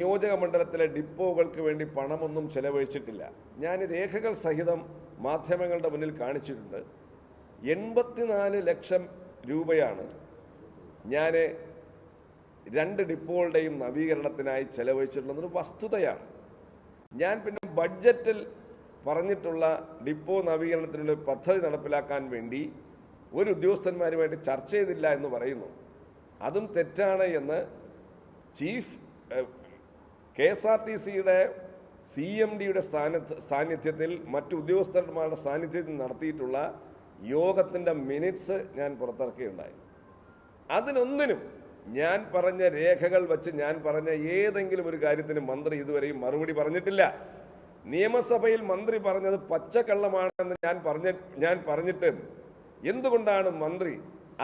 നിയോജക മണ്ഡലത്തിലെ ഡിപ്പോകൾക്ക് വേണ്ടി പണമൊന്നും ചെലവഴിച്ചിട്ടില്ല. ഞാൻ രേഖകൾ സഹിതം മാധ്യമങ്ങളുടെ മുന്നിൽ കാണിച്ചിട്ടുണ്ട്. എൺപത്തിനാല് ലക്ഷം രൂപയാണ് ഞാൻ രണ്ട് ഡിപ്പോകളുടെയും നവീകരണത്തിനായി ചെലവഴിച്ചിട്ടുള്ളതൊരു വസ്തുതയാണ്. ഞാൻ പിന്നെ ബഡ്ജറ്റിൽ പറഞ്ഞിട്ടുള്ള ഡിപ്പോ നവീകരണത്തിനുള്ള പദ്ധതി നടപ്പിലാക്കാൻ വേണ്ടി ഒരു ഉദ്യോഗസ്ഥന്മാരുമായിട്ട് ചർച്ച ചെയ്തില്ല എന്ന് പറയുന്നു. അതും തെറ്റാണ് എന്ന് chief K S R T സിയുടെ സി എം ഡിയുടെ സാന്നിധ്യത്തിൽ മറ്റു ഉദ്യോഗസ്ഥന്മാരുടെ സാന്നിധ്യത്തിൽ നടത്തിയിട്ടുള്ള യോഗത്തിന്റെ മിനിറ്റ്സ് ഞാൻ പുറത്തിറക്കുകയുണ്ടായി. അതിനൊന്നിനും ഞാൻ പറഞ്ഞ രേഖകൾ വച്ച് ഞാൻ പറഞ്ഞ ഏതെങ്കിലും ഒരു കാര്യത്തിന് മന്ത്രി ഇതുവരെയും മറുപടി പറഞ്ഞിട്ടില്ല. നിയമസഭയിൽ മന്ത്രി പറഞ്ഞത് പച്ചക്കള്ളമാണെന്ന് ഞാൻ പറഞ്ഞ ഞാൻ പറഞ്ഞിട്ട് എന്തുകൊണ്ടാണ് മന്ത്രി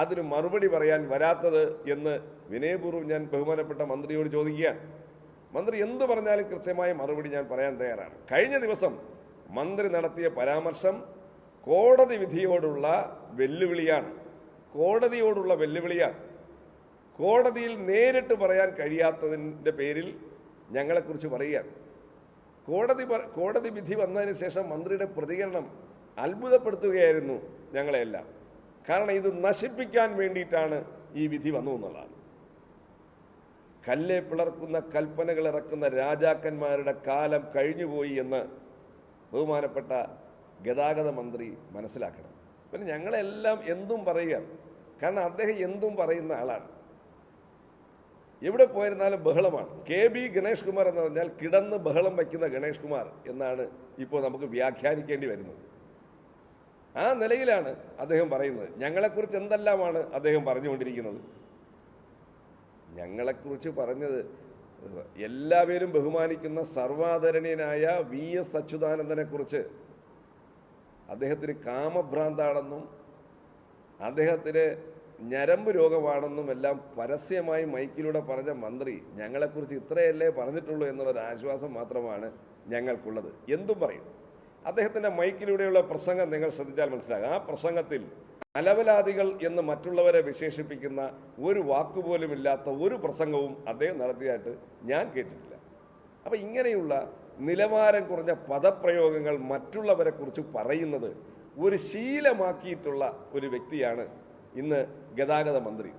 അതിന് മറുപടി പറയാൻ വരാത്തത് എന്ന് വിനയപൂർവം ഞാൻ ബഹുമാനപ്പെട്ട മന്ത്രിയോട് ചോദിക്കുകയാണ്. മന്ത്രി എന്തു പറഞ്ഞാലും കൃത്യമായ മറുപടി ഞാൻ പറയാൻ തയ്യാറാണ്. കഴിഞ്ഞ ദിവസം മന്ത്രി നടത്തിയ പരാമർശം കോടതി വിധിയോടുള്ള വെല്ലുവിളിയാണ്. കോടതിയോടുള്ള വെല്ലുവിളിയാണ്. കോടതിയിൽ നേരിട്ട് പറയാൻ കഴിയാത്തതിന്റെ പേരിൽ ഞങ്ങളെക്കുറിച്ച് പറയുകയാണ്. കോടതി കോടതി വിധി വന്നതിന് ശേഷം മന്ത്രിയുടെ പ്രതികരണം അത്ഭുതപ്പെടുത്തുകയായിരുന്നു ഞങ്ങളെല്ലാം. കാരണം ഇത് നശിപ്പിക്കാൻ വേണ്ടിയിട്ടാണ് ഈ വിധി വന്നു എന്നുള്ളതാണ് കല്ലെ പിളർക്കുന്ന കൽപ്പനകൾ ഇറക്കുന്ന രാജാക്കന്മാരുടെ കാലം കഴിഞ്ഞുപോയി എന്ന് ബഹുമാനപ്പെട്ട ഗതാഗത മന്ത്രി മനസ്സിലാക്കണം. പിന്നെ ഞങ്ങളെല്ലാം എന്തും പറയുകയാണ്. കാരണം അദ്ദേഹം എന്തും പറയുന്ന ആളാണ്. എവിടെ പോയിരുന്നാലും ബഹളമാണ്. കെ ബി ഗണേഷ് കുമാർ എന്ന് പറഞ്ഞാൽ കിടന്ന് ബഹളം വയ്ക്കുന്ന ഗണേഷ് കുമാർ എന്നാണ് ഇപ്പോൾ നമുക്ക് വ്യാഖ്യാനിക്കേണ്ടി വരുന്നത്. ആ നിലയിലാണ് അദ്ദേഹം പറയുന്നത്. ഞങ്ങളെക്കുറിച്ച് എന്തെല്ലാമാണ് അദ്ദേഹം പറഞ്ഞുകൊണ്ടിരിക്കുന്നത്? ഞങ്ങളെക്കുറിച്ച് പറഞ്ഞത് എല്ലാവരും ബഹുമാനിക്കുന്ന സർവാദരണീയനായ വി എസ് അച്യുതാനന്ദനെക്കുറിച്ച്. അദ്ദേഹത്തിന് കാമഭ്രാന്താണെന്നും അദ്ദേഹത്തിന് ഞരമ്പ് രോഗമാണെന്നും എല്ലാം പരസ്യമായി മൈക്കിലൂടെ പറഞ്ഞ മന്ത്രി ഞങ്ങളെക്കുറിച്ച് ഇത്രയല്ലേ പറഞ്ഞിട്ടുള്ളൂ എന്നുള്ളൊരു ആശ്വാസം മാത്രമാണ് ഞങ്ങൾക്കുള്ളത്. എന്തും പറയും. അദ്ദേഹത്തിന്റെ മൈക്കിലൂടെയുള്ള പ്രസംഗം നിങ്ങൾ ശ്രദ്ധിച്ചാൽ മനസ്സിലാകും. ആ പ്രസംഗത്തിൽ അലവലാദികൾ എന്ന് മറ്റുള്ളവരെ വിശേഷിപ്പിക്കുന്ന ഒരു വാക്കുപോലുമില്ലാത്ത ഒരു പ്രസംഗവും അദ്ദേഹം നടത്തിയായിട്ട് ഞാൻ കേട്ടിട്ടില്ല. അപ്പം ഇങ്ങനെയുള്ള നിലവാരം കുറഞ്ഞ പദപ്രയോഗങ്ങൾ മറ്റുള്ളവരെ കുറിച്ച് പറയുന്നത് ഒരു ശീലമാക്കിയിട്ടുള്ള ഒരു വ്യക്തിയാണ് ഇന്ന് ഗതാഗത മന്ത്രി.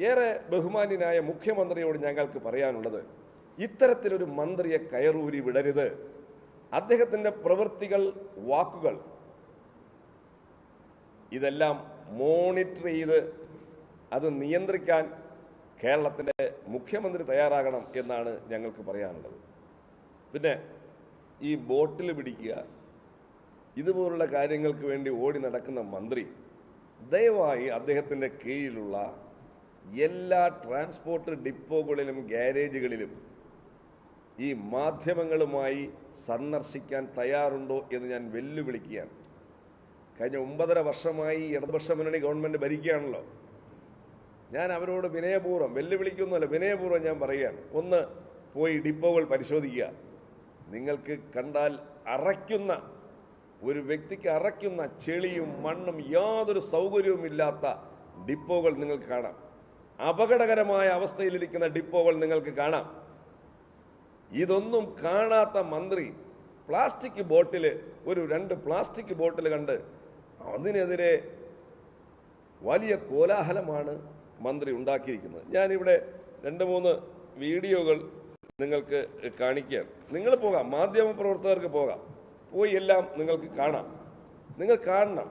ഏറെ ബഹുമാന്യനായ മുഖ്യമന്ത്രിയോട് ഞങ്ങൾക്ക് പറയാനുള്ളത് ഇത്തരത്തിലൊരു മന്ത്രിയെ കയറൂരി വിടരുത്. അദ്ദേഹത്തിന്റെ പ്രവൃത്തികൾ വാക്കുകൾ ഇതെല്ലാം മോണിറ്റർ ചെയ്ത് അത് നിയന്ത്രിക്കാൻ കേരളത്തിന്റെ മുഖ്യമന്ത്രി തയ്യാറാകണം എന്നാണ് ഞങ്ങൾക്ക് പറയാനുള്ളത്. പിന്നെ ഈ ബോട്ടിൽ പിടിക്കുക ഇതുപോലുള്ള കാര്യങ്ങൾക്ക് വേണ്ടി ഓടി നടക്കുന്ന മന്ത്രി ദയവായി അദ്ദേഹത്തിന്റെ കീഴിലുള്ള എല്ലാ ട്രാൻസ്പോർട്ട് ഡിപ്പോകളിലും ഗ്യാരേജുകളിലും ഈ മാധ്യമങ്ങളുമായി സന്ദർശിക്കാൻ തയ്യാറുണ്ടോ എന്ന് ഞാൻ വെല്ലുവിളിക്കുകയാണ്. കഴിഞ്ഞ ഒമ്പതര വർഷമായി ഇടതുപക്ഷ മുന്നണി ഗവൺമെന്റ് ഭരിക്കുകയാണല്ലോ. ഞാൻ അവരോട് വിനയപൂർവം വെല്ലുവിളിക്കൊന്നുമല്ല വിനയപൂർവം ഞാൻ പറയുകയാണ്. ഒന്ന് പോയി ഡിപ്പോകൾ പരിശോധിക്കുക. നിങ്ങൾക്ക് കണ്ടാൽ അറയ്ക്കുന്ന ഒരു വ്യക്തിക്ക് അറയ്ക്കുന്ന ചെളിയും മണ്ണും യാതൊരു സൗകര്യവും ഇല്ലാത്ത ഡിപ്പോകൾ നിങ്ങൾക്ക് കാണാം. അപകടകരമായ അവസ്ഥയിലിരിക്കുന്ന ഡിപ്പോകൾ നിങ്ങൾക്ക് കാണാം. ഇതൊന്നും കാണാത്ത മന്ത്രി പ്ലാസ്റ്റിക് ബോട്ടിൽ ഒരു രണ്ട് പ്ലാസ്റ്റിക് ബോട്ടിൽ കണ്ട് അതിനെതിരെ വലിയ കോലാഹലമാണ് മന്ത്രി ഉണ്ടാക്കിയിരിക്കുന്നത്. ഞാനിവിടെ രണ്ട് മൂന്ന് വീഡിയോകൾ നിങ്ങൾക്ക് കാണിക്കാം. നിങ്ങൾ പോകാം മാധ്യമ പ്രവർത്തകർക്ക് പോകാം. പോയി എല്ലാം നിങ്ങൾക്ക് കാണാം. നിങ്ങൾ കാണണം.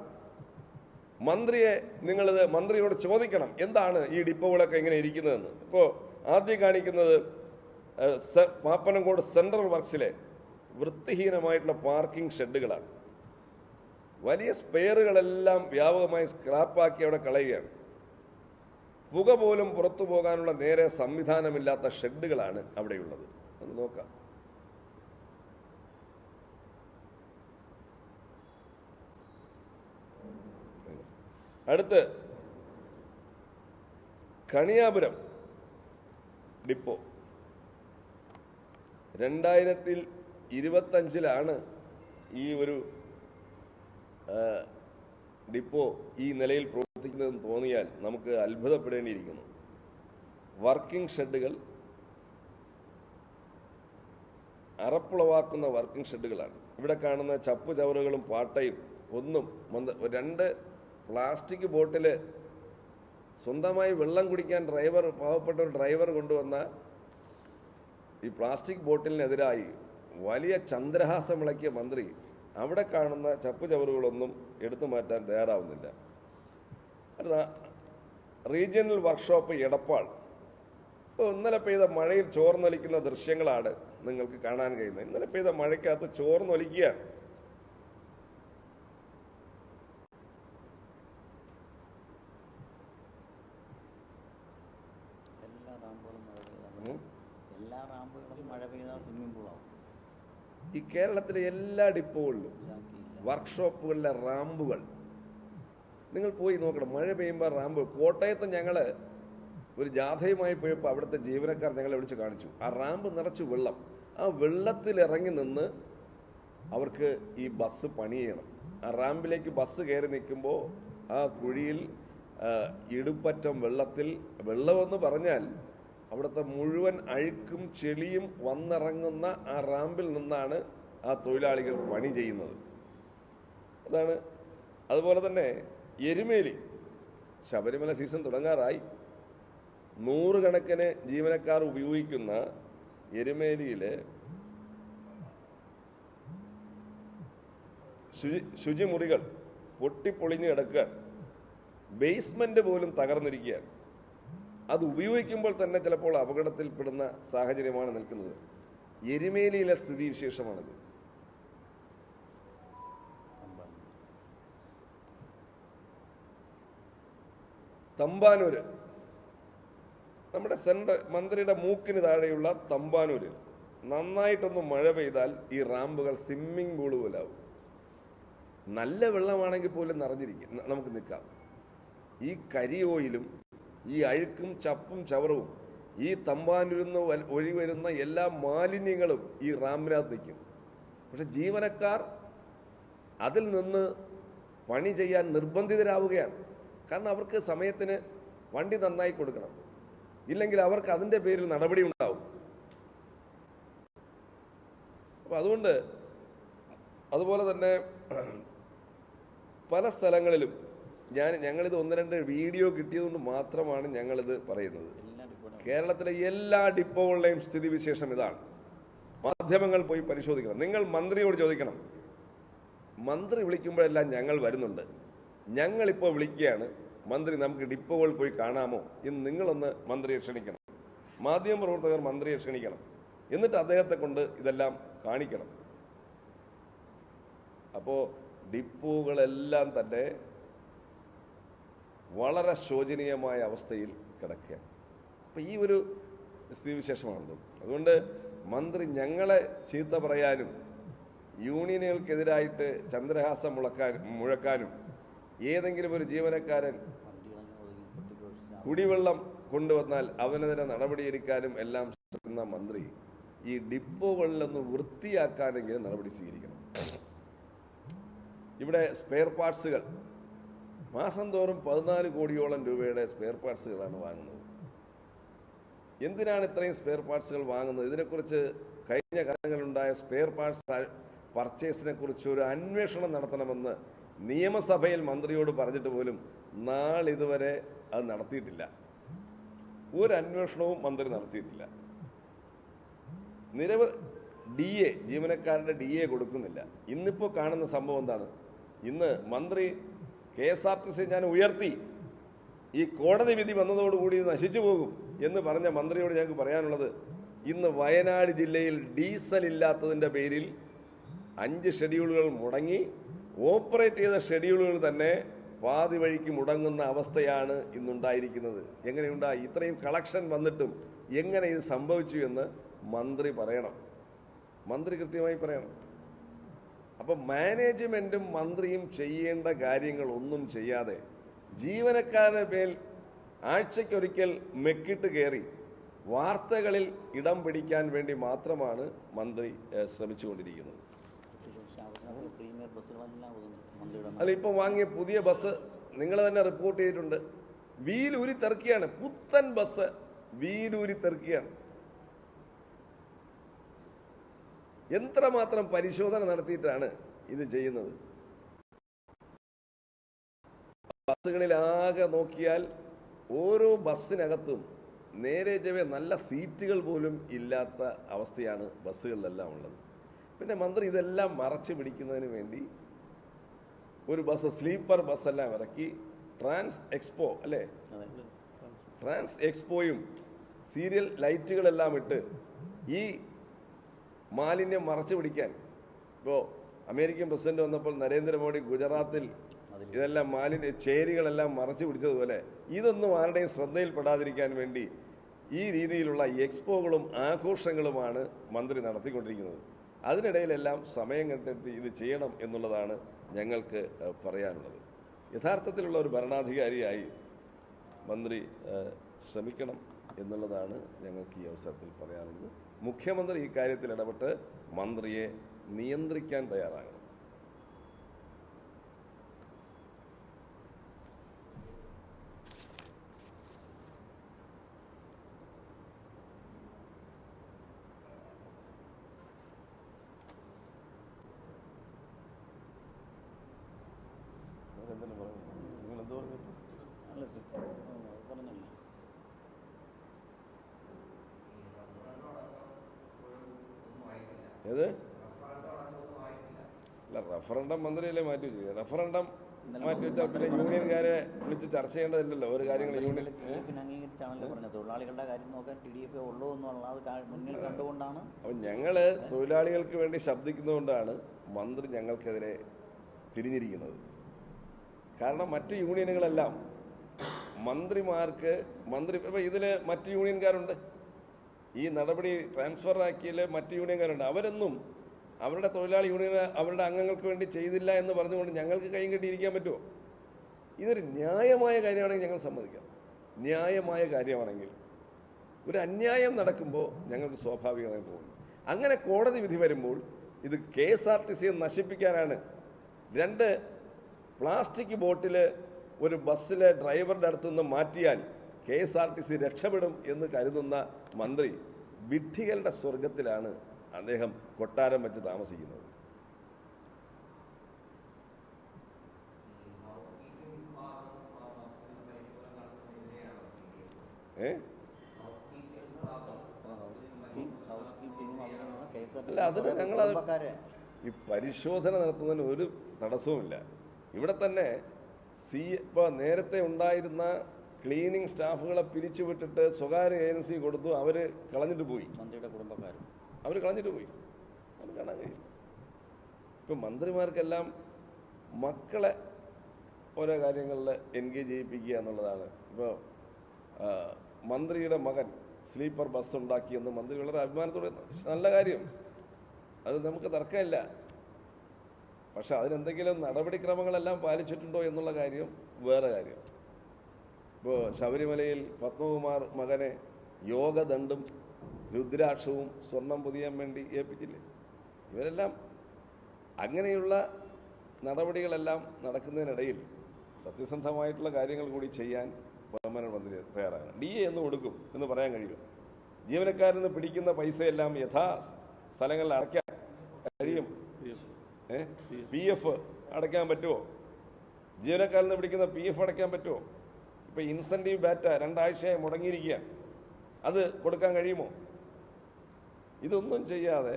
മന്ത്രിയെ നിങ്ങളിത് മന്ത്രിയോട് ചോദിക്കണം എന്താണ് ഈ ഡിപ്പോകളൊക്കെ എങ്ങനെ ഇരിക്കുന്നതെന്ന്. ഇപ്പോൾ ആദ്യം കാണിക്കുന്നത് പാപ്പനംകോട് സെൻട്രൽ വർക്ക്സിലെ വൃത്തിഹീനമായിട്ടുള്ള പാർക്കിംഗ് ഷെഡുകളാണ്. വലിയ സ്പെയറുകളെല്ലാം വ്യാപകമായി സ്ക്രാപ്പാക്കി അവിടെ കളയുകയാണ്. പുക പോലും പുറത്തു പോകാനുള്ള നേരെ സംവിധാനമില്ലാത്ത ഷെഡുകളാണ് അവിടെയുള്ളത്. ഒന്ന് നോക്കാം. അടുത്ത് കണിയാപുരം ഡിപ്പോ. രണ്ടായിരത്തിൽ ഇരുപത്തഞ്ചിലാണ് ഈ ഒരു ഡിപ്പോ ഈ നിലയിൽ പ്രവർത്തിക്കുന്നതെന്ന് തോന്നിയാൽ നമുക്ക് അത്ഭുതപ്പെടേണ്ടിയിരിക്കുന്നു. Working ഷെഡുകൾ അറപ്പുളവാക്കുന്ന working ഷെഡുകളാണ്. ഇവിടെ കാണുന്ന ചപ്പ് ചവറുകളും പാട്ടയും ഒന്നും രണ്ട് പ്ലാസ്റ്റിക് ബോട്ടിൽ സ്വന്തമായി വെള്ളം കുടിക്കാൻ ഡ്രൈവർ പാവപ്പെട്ട ഒരു ഡ്രൈവർ കൊണ്ടുവന്ന ഈ പ്ലാസ്റ്റിക് ബോട്ടിലിനെതിരായി വലിയ ചന്ദ്രഹാസം വിളക്കിയ മന്ത്രി അവിടെ കാണുന്ന ചപ്പു ചവറുകളൊന്നും എടുത്തു മാറ്റാൻ തയ്യാറാവുന്നില്ല. Regional workshop Edappal. ഇന്നലെ പെയ്ത മഴയിൽ ചോർന്നൊലിക്കുന്ന ദൃശ്യങ്ങളാണ് നിങ്ങൾക്ക് കാണാൻ കഴിയുന്നത്. ഇന്നലെ പെയ്ത മഴയ്ക്കകത്ത് ചോർന്നൊലിക്കുകയാണ് എല്ലാ റാമ്പുകളും മഴ പെയ്താൽ ഉം. എല്ലാ റാമ്പുകളും മഴ പെയ്താൽ സ്വിമ്മിംഗ് പൂളാവും ഈ കേരളത്തിലെ എല്ലാ ഡിപ്പോകളിലും വർക്ക്ഷോപ്പുകളിലെ റാമ്പുകൾ. നിങ്ങൾ പോയി നോക്കണം. മഴ പെയ്യുമ്പോൾ റാമ്പ്. കോട്ടയത്ത് ഞങ്ങൾ ഒരു ജാഥയുമായി പോയപ്പോൾ അവിടുത്തെ ജീവനക്കാർ ഞങ്ങളെ വിളിച്ച് കാണിച്ചു. ആ റാമ്പ് നിറച്ച് വെള്ളം. ആ വെള്ളത്തിൽ ഇറങ്ങി നിന്ന് അവർക്ക് ഈ ബസ് പണി ചെയ്യണം ആ റാമ്പിലേക്ക് ബസ് കയറി നിൽക്കുമ്പോൾ ആ കുഴിയിൽ ഇടുപ്പറ്റം വെള്ളത്തിൽ വെള്ളമെന്ന് പറഞ്ഞാൽ അവിടുത്തെ മുഴുവൻ അഴുക്കും ചെളിയും വന്നിറങ്ങുന്ന ആ റാമ്പിൽ നിന്നാണ് ആ തൊഴിലാളികൾ പണി ചെയ്യുന്നത്. അതാണ്. അതുപോലെ തന്നെ എരുമേലി. ശബരിമല സീസൺ തുടങ്ങാറായി. നൂറുകണക്കിന് ജീവനക്കാർ ഉപയോഗിക്കുന്ന എരുമേലിയിലെ ശുചി ശുചിമുറികൾ പൊട്ടിപ്പൊളിഞ്ഞ് കിടക്കുക ബേസ്മെന്റ് പോലും തകർന്നിരിക്കുകയാണ്. അത് ഉപയോഗിക്കുമ്പോൾ തന്നെ ചിലപ്പോൾ അപകടത്തിൽപ്പെടുന്ന സാഹചര്യമാണ് നിൽക്കുന്നത്. എരുമേലിയിലെ സ്ഥിതി വിശേഷമാണിത് തമ്പാനൂര്. നമ്മുടെ സെൻട്രൽ മന്ത്രിയുടെ മൂക്കിന് താഴെയുള്ള തമ്പാനൂരിൽ നന്നായിട്ടൊന്ന് മഴ പെയ്താൽ ഈ റാമ്പുകൾ സ്വിമ്മിംഗ് പൂൾ പോലാവും. നല്ല വെള്ളമാണെങ്കിൽ പോലും നിറഞ്ഞിരിക്കും. നമുക്ക് നിൽക്കാം. ഈ കരി ഓയിലും ഈ അഴുക്കും ചപ്പും ചവറവും ഈ തമ്പാനിരുന്ന് ഒഴി വരുന്ന എല്ലാ മാലിന്യങ്ങളും ഈ റാമിനകത്ത് നിൽക്കും. പക്ഷെ ജീവനക്കാർ അതിൽ നിന്ന് പണി ചെയ്യാൻ നിർബന്ധിതരാവുകയാണ്. കാരണം അവർക്ക് സമയത്തിന് വണ്ടി നന്നായി കൊടുക്കണം. ഇല്ലെങ്കിൽ അവർക്ക് അതിന്റെ പേരിൽ നടപടി ഉണ്ടാവും. അപ്പം അതുകൊണ്ട് അതുപോലെ തന്നെ പല സ്ഥലങ്ങളിലും ഞാൻ ഞങ്ങളിത് ഒന്ന് രണ്ട് വീഡിയോ കിട്ടിയതുകൊണ്ട് മാത്രമാണ് ഞങ്ങളിത് പറയുന്നത്. കേരളത്തിലെ എല്ലാ ഡിപ്പോകളുടെയും സ്ഥിതിവിശേഷം ഇതാണ്. മാധ്യമങ്ങൾ പോയി പരിശോധിക്കണം. നിങ്ങൾ മന്ത്രിയോട് ചോദിക്കണം. മന്ത്രി വിളിക്കുമ്പോഴെല്ലാം ഞങ്ങൾ വരുന്നുണ്ട്. ഞങ്ങളിപ്പോൾ വിളിക്കുകയാണ്. മന്ത്രി നമുക്ക് ഡിപ്പോകൾ പോയി കാണാമോ എന്ന് നിങ്ങളൊന്ന് മന്ത്രിയെ ക്ഷണിക്കണം. മാധ്യമപ്രവർത്തകർ മന്ത്രിയെ ക്ഷണിക്കണം. എന്നിട്ട് അദ്ദേഹത്തെ കൊണ്ട് ഇതെല്ലാം കാണിക്കണം. അപ്പോൾ ഡിപ്പോകളെല്ലാം തന്നെ വളരെ ശോചനീയമായ അവസ്ഥയിൽ കിടക്കുകയാണ്. അപ്പോൾ ഈ ഒരു സ്ഥിതിവിശേഷമാണുള്ളത് അതുകൊണ്ട് മന്ത്രി ഞങ്ങളെ ചീത്ത പറയാനും യൂണിയനുകൾക്കെതിരായിട്ട് ചന്ദ്രഹാസം മുളക്കാൻ മുഴക്കാനും ഏതെങ്കിലും ഒരു ജീവനക്കാരൻ കുടിവെള്ളം കൊണ്ടുവന്നാൽ അവനെതിരെ നടപടിയെടുക്കാനും എല്ലാം ശ്രമിക്കുന്ന മന്ത്രി ഈ ഡിപ്പോകളിലൊന്ന് വൃത്തിയാക്കാനെങ്കിലും നടപടി സ്വീകരിക്കണം. ഇവിടെ സ്പെയർ പാർട്സുകൾ മാസം തോറും പതിനാല് കോടിയോളം രൂപയുടെ സ്പെയർ പാർട്സുകളാണ് വാങ്ങുന്നത്. എന്തിനാണ് ഇത്രയും സ്പെയർ പാർട്സുകൾ വാങ്ങുന്നത്? ഇതിനെക്കുറിച്ച് കഴിഞ്ഞ കാലങ്ങളിലുണ്ടായ സ്പെയർ പാർട്സ് പർച്ചേസിനെ കുറിച്ച് ഒരു അന്വേഷണം നടത്തണമെന്ന് നിയമസഭയിൽ മന്ത്രിയോട് പറഞ്ഞിട്ട് പോലും നാളിതുവരെ അത് നടത്തിയിട്ടില്ല. ഒരു അന്വേഷണവും മന്ത്രി നടത്തിയിട്ടില്ല. നിരവധി ഡി എ ജീവനക്കാരുടെ ഡി എ കൊടുക്കുന്നില്ല. ഇന്നിപ്പോൾ കാണുന്ന സംഭവം എന്താണ്? ഇന്ന് മന്ത്രി K S R T C ഞാൻ ഉയർത്തി. ഈ കോടതി വിധി വന്നതോടുകൂടി നശിച്ചു പോകും എന്ന് പറഞ്ഞ മന്ത്രിയോട് ഞങ്ങൾക്ക് പറയാനുള്ളത് ഇന്ന് വയനാട് ജില്ലയിൽ ഡീസൽ ഇല്ലാത്തതിന്റെ പേരിൽ അഞ്ച് ഷെഡ്യൂളുകൾ മുടങ്ങി. ഓപ്പറേറ്റ് ചെയ്ത ഷെഡ്യൂളുകൾ തന്നെ പാതി വഴിക്ക് മുടങ്ങുന്ന അവസ്ഥയാണ് ഇന്നുണ്ടായിരിക്കുന്നത്. എങ്ങനെയുണ്ടായി ഇത്രയും കളക്ഷൻ വന്നിട്ടും എങ്ങനെ ഇത് സംഭവിച്ചു എന്ന് മന്ത്രി പറയണം. മന്ത്രി കൃത്യമായി പറയണം. അപ്പം മാനേജ്മെന്റും മന്ത്രിയും ചെയ്യേണ്ട കാര്യങ്ങൾ ഒന്നും ചെയ്യാതെ ജീവനക്കാരുടെ മേൽ ആഴ്ചയ്ക്കൊരിക്കൽ മെക്കിട്ട് കയറി വാർത്തകളിൽ ഇടം പിടിക്കാൻ വേണ്ടി മാത്രമാണ് മന്ത്രി ശ്രമിച്ചുകൊണ്ടിരിക്കുന്നത്. അല്ല ഇപ്പം വാങ്ങിയ പുതിയ ബസ് നിങ്ങൾ തന്നെ റിപ്പോർട്ട് ചെയ്തിട്ടുണ്ട്. വീലൂരി തെറുക്കിയാണ് പുത്തൻ ബസ് വീലൂരി തെറുക്കിയാണ് എത്രമാത്രം പരിശോധന നടത്തിയിട്ടാണ് ഇത് ചെയ്യുന്നത്. ബസ്സുകളിലാകെ നോക്കിയാൽ ഓരോ ബസ്സിനകത്തും നേരെ ചെവേ നല്ല സീറ്റുകൾ പോലും ഇല്ലാത്ത അവസ്ഥയാണ് ബസ്സുകളിലെല്ലാം ഉള്ളത്. പിന്നെ മന്ത്രി ഇതെല്ലാം മറച്ചു പിടിക്കുന്നതിന് വേണ്ടി ഒരു ബസ് സ്ലീപ്പർ ബസ്സെല്ലാം ഇറക്കി ട്രാൻസ് എക്സ്പോ അല്ലേ? ട്രാൻസ് എക്സ്പോയും സീരിയൽ ലൈറ്റുകളെല്ലാം ഇട്ട് ഈ മാലിന്യം മറച്ചു പിടിക്കാൻ. ഇപ്പോൾ അമേരിക്കൻ പ്രസിഡന്റ് വന്നപ്പോൾ നരേന്ദ്രമോദി ഗുജറാത്തിൽ ഇതെല്ലാം മാലിന്യ ചേരികളെല്ലാം മറച്ചു പിടിച്ചതുപോലെ ഇതൊന്നും ആരുടെയും ശ്രദ്ധയിൽപ്പെടാതിരിക്കാൻ വേണ്ടി ഈ രീതിയിലുള്ള എക്സ്പോകളും ആഘോഷങ്ങളുമാണ് മന്ത്രി നടത്തിക്കൊണ്ടിരിക്കുന്നത്. അതിനിടയിലെല്ലാം സമയം കണ്ടെത്തി ഇത് ചെയ്യണം എന്നുള്ളതാണ് ഞങ്ങൾക്ക് പറയാനുള്ളത്. യഥാർത്ഥത്തിലുള്ള ഒരു ഭരണാധികാരിയായി മന്ത്രി ശ്രമിക്കണം എന്നുള്ളതാണ് ഞങ്ങൾക്ക് ഈ അവസരത്തിൽ പറയാനുള്ളത്. മുഖ്യമന്ത്രി ഇക്കാര്യത്തിൽ കാര്യത്തിൽ ഇടപെട്ട് മന്ത്രിയെ നിയന്ത്രിക്കാൻ തയ്യാറാകണം അല്ല സി- ആ, അത് പറഞ്ഞല്ലോ ഏത്? അല്ല റഫറണ്ടം മന്ത്രിയല്ലേ മാറ്റി വെച്ചു റഫറണ്ടം മാറ്റി വെച്ചാൽ പിന്നെ യൂണിയൻകാരെ വിളിച്ച് ചർച്ച ചെയ്യേണ്ടതില്ലല്ലോ. ഒരു കാര്യങ്ങൾ യൂണിയൻ അംഗീകരിച്ചാണല്ലോ പറഞ്ഞത്. തൊഴിലാളികളുടെ കാര്യം നോക്കാൻ ടി ഡി എഫ് ഉള്ളൂ എന്നുള്ളത് കാ- മുന്നിൽ കണ്ടുകൊണ്ടാണ് അപ്പം ഞങ്ങൾ തൊഴിലാളികൾക്ക് വേണ്ടി ശബ്ദിക്കുന്നതുകൊണ്ടാണ് മന്ത്രി ഞങ്ങൾക്കെതിരെ തിരിഞ്ഞിരിക്കുന്നത്. കാരണം മറ്റ് യൂണിയനുകളെല്ലാം മന്ത്രിമാർക്ക് മന്ത്രി ഇപ്പം ഇതിൽ മറ്റ് യൂണിയൻകാരുണ്ട്. ഈ നടപടി ട്രാൻസ്ഫർ ആക്കിയതിൽ മറ്റ് യൂണിയൻകാരുണ്ട്. അവരൊന്നും അവരുടെ തൊഴിലാളി യൂണിയൻ അവരുടെ അംഗങ്ങൾക്ക് വേണ്ടി ചെയ്തില്ല എന്ന് പറഞ്ഞുകൊണ്ട് ഞങ്ങൾക്ക് കൈയും കെട്ടിയിരിക്കാൻ പറ്റുമോ? ഇതൊരു ന്യായമായ കാര്യമാണെങ്കിൽ ഞങ്ങൾ സമ്മതിക്കാം. ന്യായമായ കാര്യമാണെങ്കിൽ ഒരു അന്യായം നടക്കുമ്പോൾ ഞങ്ങൾക്ക് സ്വാഭാവികമായി പോകുന്നു അങ്ങനെ കോടതി വിധി വരുമ്പോൾ ഇത് കെ എസ് ആർ ടി സിയെ നശിപ്പിക്കാനാണ്. രണ്ട് പ്ലാസ്റ്റിക് ബോട്ടിൽ ഒരു ബസ്സിലെ ഡ്രൈവറുടെ അടുത്തുനിന്ന് മാറ്റിയാൽ K S R T C രക്ഷപ്പെടും എന്ന് കരുതുന്ന മന്ത്രി വിഡ്ഢികളുടെ സ്വർഗത്തിലാണ് അദ്ദേഹം കൊട്ടാരം വെച്ച് താമസിക്കുന്നത്. അല്ല, അതിന് ഞങ്ങൾ ഈ പരിശോധന നടത്തുന്നതിന് ഒരു തടസ്സവുമില്ല. ഇവിടെ തന്നെ സി ഇപ്പോൾ നേരത്തെ ഉണ്ടായിരുന്ന ക്ലീനിങ് സ്റ്റാഫുകളെ പിരിച്ചുവിട്ടിട്ട് സ്വകാര്യ ഏജൻസി കൊടുത്തു അവർ കളഞ്ഞിട്ട് പോയി. മന്ത്രിയുടെ കുടുംബക്കാർ അവർ കളഞ്ഞിട്ട് പോയി. അത് കാണാൻ കഴിയും ഇപ്പം മന്ത്രിമാർക്കെല്ലാം മക്കളെ ഓരോ കാര്യങ്ങളിൽ എൻഗേജ് ചെയ്യിപ്പിക്കുക എന്നുള്ളതാണ്. ഇപ്പോൾ മന്ത്രിയുടെ മകൻ സ്ലീപ്പർ ബസ് ഉണ്ടാക്കിയെന്ന് മന്ത്രി വളരെ അഭിമാനത്തോടെ നല്ല കാര്യം. അത് നമുക്ക് തർക്കമില്ല. പക്ഷെ അതിനെന്തെങ്കിലും നടപടിക്രമങ്ങളെല്ലാം പാലിച്ചിട്ടുണ്ടോ എന്നുള്ള കാര്യം വേറെ കാര്യം. ഇപ്പോൾ ശബരിമലയിൽ പത്മകുമാർ മകനെ യോഗദണ്ഡും രുദ്രാക്ഷവും സ്വർണം പൊതിയാൻ വേണ്ടി ഏൽപ്പിച്ചില്ലേ? ഇവരെല്ലാം അങ്ങനെയുള്ള നടപടികളെല്ലാം നടക്കുന്നതിനിടയിൽ സത്യസന്ധമായിട്ടുള്ള കാര്യങ്ങൾ കൂടി ചെയ്യാൻ ബഹുമാനം മന്ത്രി തയ്യാറാണ് ഡി എ എന്ന് കൊടുക്കും എന്ന് പറയാൻ കഴിയും. ജീവനക്കാരിൽ നിന്ന് പിടിക്കുന്ന പൈസയെല്ലാം യഥാ സ്ഥലങ്ങളിൽ അടയ്ക്കാൻ കഴിയും. പി എഫ് അടയ്ക്കാൻ പറ്റുമോ ജീവനക്കാരിൽ നിന്ന് പിടിക്കുന്ന പി എഫ് അടയ്ക്കാൻ പറ്റുമോ ഇപ്പം ഇൻസെന്റീവ് ബാറ്റ രണ്ടാഴ്ചയായി മുടങ്ങിയിരിക്കുകയാണ്. അത് കൊടുക്കാൻ കഴിയുമോ? ഇതൊന്നും ചെയ്യാതെ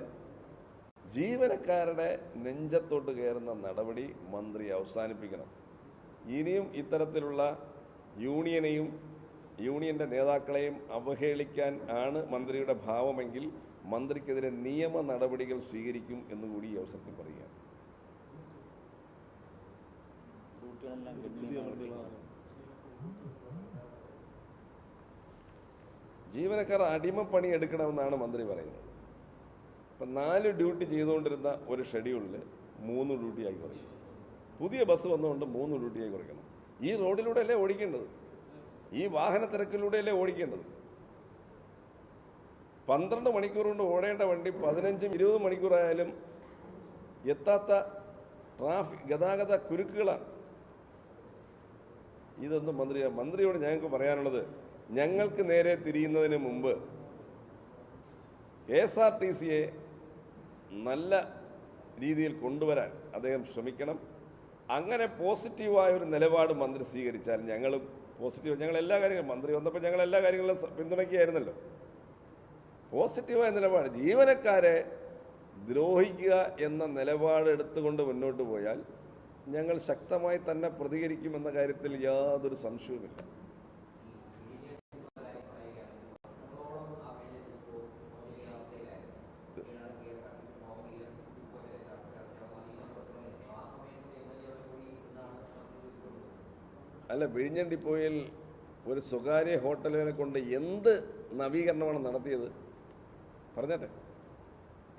ജീവനക്കാരുടെ നെഞ്ചത്തോട്ട് കയറുന്ന നടപടി മന്ത്രി അവസാനിപ്പിക്കണം. ഇനിയും ഇത്തരത്തിലുള്ള യൂണിയനെയും യൂണിയന്റെ നേതാക്കളെയും അവഹേളിക്കാൻ ആണ് മന്ത്രിയുടെ ഭാവമെങ്കിൽ മന്ത്രിക്കെതിരെ നിയമ നടപടികൾ സ്വീകരിക്കും എന്നുകൂടി ഈ അവസരത്തിൽ പറയുക ജീവനക്കാർ അടിമപ്പണി എടുക്കണമെന്നാണ് മന്ത്രി പറയുന്നത്. ഇപ്പം നാല് ഡ്യൂട്ടി ചെയ്തുകൊണ്ടിരുന്ന ഒരു ഷെഡ്യൂളിൽ മൂന്ന് ഡ്യൂട്ടിയായി കുറയ്ക്കും. പുതിയ ബസ് വന്നുകൊണ്ട് മൂന്ന് ഡ്യൂട്ടിയായി കുറയ്ക്കണം. ഈ റോഡിലൂടെയല്ലേ ഓടിക്കേണ്ടത്? ഈ വാഹന തിരക്കിലൂടെയല്ലേ ഓടിക്കേണ്ടത്? പന്ത്രണ്ട് മണിക്കൂർ കൊണ്ട് ഓടേണ്ട വണ്ടി പതിനഞ്ചും ഇരുപത് മണിക്കൂറായാലും എത്താത്ത ട്രാഫിക് ഗതാഗത കുരുക്കുകളാണ്. ഇതൊന്നും മന്ത്രി മന്ത്രിയോട് ഞങ്ങൾക്ക് പറയാനുള്ളത് ഞങ്ങൾക്ക് നേരെ തിരിയുന്നതിന് മുമ്പ് കെ എസ് ആർ ടി സിയെ നല്ല രീതിയിൽ കൊണ്ടുവരാൻ അദ്ദേഹം ശ്രമിക്കണം. അങ്ങനെ പോസിറ്റീവായ ഒരു നിലപാട് മന്ത്രി സ്വീകരിച്ചാൽ ഞങ്ങളും പോസിറ്റീവ് ഞങ്ങൾ എല്ലാ കാര്യങ്ങളും മന്ത്രി വന്നപ്പോൾ ഞങ്ങൾ എല്ലാ കാര്യങ്ങളും പിന്തുണയ്ക്കുകയായിരുന്നല്ലോ. പോസിറ്റീവായ നിലപാട്. ജീവനക്കാരെ ദ്രോഹിക്കുക എന്ന നിലപാട് എടുത്തുകൊണ്ട് മുന്നോട്ട് പോയാൽ ഞങ്ങൾ ശക്തമായി തന്നെ പ്രതികരിക്കുമെന്ന കാര്യത്തിൽ യാതൊരു സംശയവുമില്ല. അല്ല വിഴിഞ്ഞണ്ടി പോയിൽ ഒരു സ്വകാര്യ ഹോട്ടലുകളെ കൊണ്ട് എന്ത് നവീകരണമാണ് നടത്തിയത്? പറഞ്ഞാട്ടെ.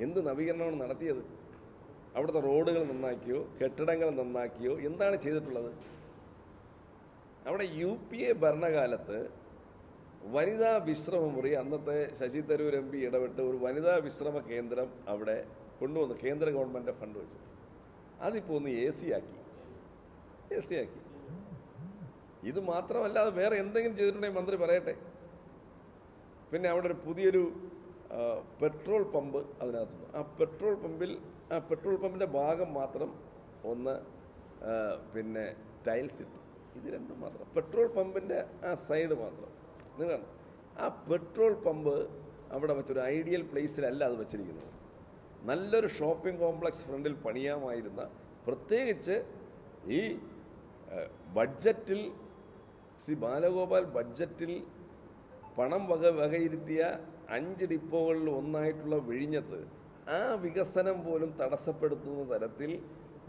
എന്ത് നവീകരണമാണ് നടത്തിയത്? അവിടുത്തെ റോഡുകൾ നന്നാക്കിയോ കെട്ടിടങ്ങൾ നന്നാക്കിയോ എന്താണ് ചെയ്തിട്ടുള്ളത്? അവിടെ യു പി എ ഭരണകാലത്ത് വനിതാ വിശ്രമമുറി അന്നത്തെ ശശി തരൂർ എം പി ഇടപെട്ട് ഒരു വനിതാ വിശ്രമ കേന്ദ്രം അവിടെ കൊണ്ടുവന്നു കേന്ദ്ര ഗവൺമെന്റ് ഫണ്ട് വെച്ചു. അതിപ്പോൾ ഒന്ന് എ സി ആക്കി. എ സി ആക്കി. ഇത് മാത്രമല്ല അത് വേറെ എന്തെങ്കിലും ചെയ്തിട്ടുണ്ടെങ്കിൽ മന്ത്രി പറയട്ടെ. പിന്നെ അവിടെ ഒരു പുതിയൊരു പെട്രോൾ പമ്പ് അതിനകത്ത് ആ പെട്രോൾ പമ്പിൽ ആ പെട്രോൾ പമ്പിന്റെ ഭാഗം മാത്രം ഒന്ന് പിന്നെ ടൈൽസ് ഇട്ടു. ഇത് രണ്ടും മാത്രം. പെട്രോൾ പമ്പിന്റെ ആ സൈഡ് മാത്രം. നിങ്ങൾ ആ പെട്രോൾ പമ്പ് അവിടെ വെച്ചൊരു ഐഡിയൽ പ്ലേസിലല്ല അത് വെച്ചിരിക്കുന്നത്. നല്ലൊരു ഷോപ്പിംഗ് കോംപ്ലക്സ് ഫ്രണ്ടിൽ പണിയാമായിരുന്ന പ്രത്യേകിച്ച് ഈ ബഡ്ജറ്റിൽ ശ്രീ ബാലഗോപാൽ ബഡ്ജറ്റിൽ പണം വക വകയിരുത്തിയ അഞ്ച് ഡിപ്പോകളിൽ ഒന്നായിട്ടുള്ള വിഴിഞ്ഞത്ത് ആ വികസനം പോലും തടസ്സപ്പെടുത്തുന്ന തരത്തിൽ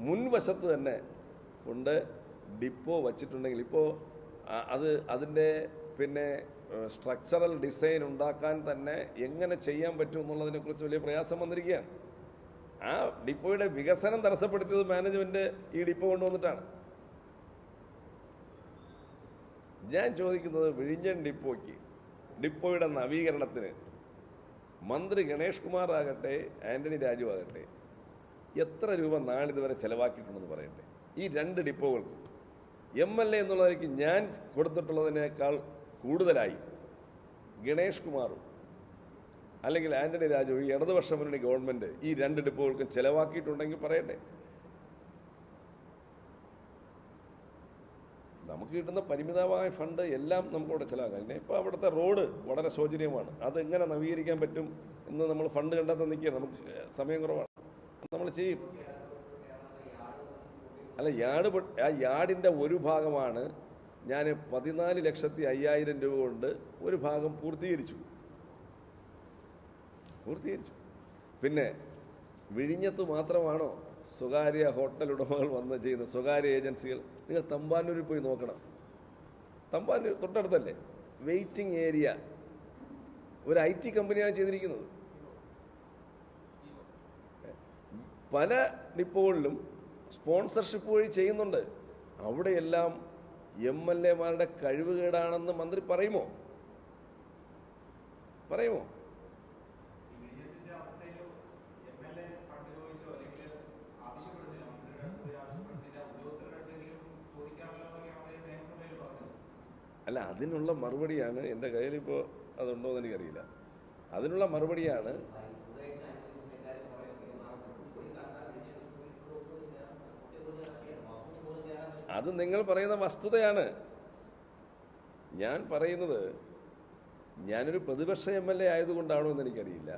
മുൻവശത്ത് തന്നെ കൊണ്ട് ഡിപ്പോ വച്ചിട്ടുണ്ടെങ്കിൽ ഇപ്പോൾ അത് അതിന്റെ പിന്നെ സ്ട്രക്ചറൽ ഡിസൈൻ ഉണ്ടാക്കാൻ തന്നെ എങ്ങനെ ചെയ്യാൻ പറ്റും എന്നുള്ളതിനെക്കുറിച്ച് വലിയ പ്രയാസം വന്നിരിക്കുകയാണ്. ആ ഡിപ്പോയുടെ വികസനം തടസ്സപ്പെടുത്തിയത് മാനേജ്മെന്റ് ഈ ഡിപ്പോ കൊണ്ടുവന്നിട്ടാണ്. ഞാൻ ചോദിക്കുന്നത് വിഴിഞ്ഞൻ ഡിപ്പോയ്ക്ക് ഡിപ്പോയുടെ നവീകരണത്തിന് മന്ത്രി ഗണേഷ് കുമാർ ആകട്ടെ ആന്റണി രാജു ആകട്ടെ എത്ര രൂപ നാളിതുവരെ ചെലവാക്കിയിട്ടുണ്ടെന്ന് പറയട്ടെ? ഈ രണ്ട് ഡിപ്പോകൾക്കും എം എൽ എ എന്നുള്ളതിലേക്ക് ഞാൻ കൊടുത്തിട്ടുള്ളതിനേക്കാൾ കൂടുതലായി ഗണേഷ് കുമാറും അല്ലെങ്കിൽ ആന്റണി രാജു ഈ ഇടതുപക്ഷ മുന്നണി ഗവൺമെന്റ് ഈ രണ്ട് ഡിപ്പോകൾക്കും ചെലവാക്കിയിട്ടുണ്ടെങ്കിൽ പറയട്ടെ? നമുക്ക് കിട്ടുന്ന പരിമിതമായ ഫണ്ട് എല്ലാം നമുക്കവിടെ ചിലവാക്കാം. പിന്നെ ഇപ്പോൾ അവിടുത്തെ റോഡ് വളരെ ശോചനീയമാണ്. അത് എങ്ങനെ നവീകരിക്കാൻ പറ്റും എന്ന് നമ്മൾ ഫണ്ട് കണ്ടെത്താൻ നിൽക്കുക നമുക്ക് സമയം കുറവാണ്. നമ്മൾ ചെയ്യും. അല്ല യാർഡ് ആ യാർഡിന്റെ ഒരു ഭാഗമാണ് ഞാൻ പതിനാല് ലക്ഷത്തി അയ്യായിരം രൂപ കൊണ്ട് ഒരു ഭാഗം പൂർത്തീകരിച്ചു. പൂർത്തീകരിച്ചു. പിന്നെ വിഴിഞ്ഞത്ത് മാത്രമാണോ സ്വകാര്യ ഹോട്ടൽ ഉടമകൾ വന്ന് ചെയ്യുന്ന സ്വകാര്യ ഏജൻസികൾ നിങ്ങൾ തമ്പാനൂരിൽ പോയി നോക്കണം. തമ്പാനൂർ തൊട്ടടുത്തല്ലേ? Waiting area. ഒരു ഐ ടി കമ്പനിയാണ് ചെയ്തിരിക്കുന്നത്. പല ഡിപ്പോകളിലും സ്പോൺസർഷിപ്പ് വഴി ചെയ്യുന്നുണ്ട്. അവിടെയെല്ലാം എം എൽ എമാരുടെ കഴിവുകേടാണെന്ന് മന്ത്രി പറയുമോ? പറയുമോ വിഴിഞ്ഞത്തിന്റെ അവസ്ഥയിൽ എം എൽ എ ഫണ്ട് ചോദിച്ചോ അല്ലെങ്കിൽ ആവശ്യപ്പെടുന്നില്ല മന്ത്രിയുടെ അടുത്ത് പോയി ആവശ്യപ്പെടുന്നില്ല ഉദ്യോഗസ്ഥരുടെ അടുത്തെങ്കിലും ചോദിക്കാമല്ലോ എന്നൊക്കെയാണ് അദ്ദേഹം നിയമസഭയിൽ പറഞ്ഞത് അല്ല അതിനുള്ള മറുപടിയാണ് എന്റെ കയ്യിലിപ്പോൾ അതുണ്ടോ എന്ന് എനിക്കറിയില്ല. അതിനുള്ള മറുപടിയാണ് അത് നിങ്ങൾ പറയുന്ന വസ്തുതയാണ്. ഞാൻ പറയുന്നത് ഞാനൊരു പ്രതിപക്ഷ എം എൽ എ ആയതുകൊണ്ടാണോ എന്ന് എനിക്കറിയില്ല.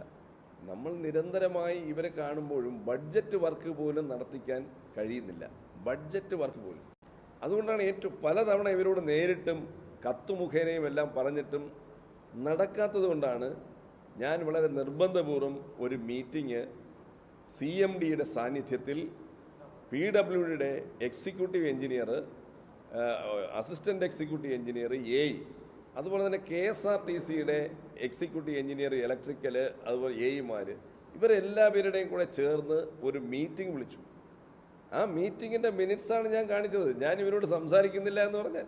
നമ്മൾ നിരന്തരമായി ഇവരെ കാണുമ്പോഴും ബഡ്ജറ്റ് വർക്ക് പോലും നടത്തിക്കാൻ കഴിയുന്നില്ല. ബഡ്ജറ്റ് വർക്ക് പോലും. അതുകൊണ്ടാണ് ഏറ്റവും പലതവണ ഇവരോട് നേരിട്ടും കത്തുമുഖേനയും എല്ലാം പറഞ്ഞിട്ടും നടക്കാത്തത് കൊണ്ടാണ് ഞാൻ വളരെ നിർബന്ധപൂർവം ഒരു മീറ്റിംഗ് സി എം ഡിയുടെ സാന്നിധ്യത്തിൽ പി ഡബ്ല്യു ഡിയുടെ executive engineer assistant executive engineer A അതുപോലെ തന്നെ കെ എസ് ആർ ടി സിയുടെ എക്സിക്യൂട്ടീവ് എഞ്ചിനീയർ ഇലക്ട്രിക്കൽ അതുപോലെ എഇമാർ ഇവരെല്ലാവരുടെയും കൂടെ ചേർന്ന് ഒരു മീറ്റിംഗ് വിളിച്ചു. ആ മീറ്റിങ്ങിന്റെ മിനിറ്റ്സാണ് ഞാൻ കാണിച്ചത്. ഞാൻ ഇവരോട് സംസാരിക്കുന്നില്ല എന്ന് പറഞ്ഞാൽ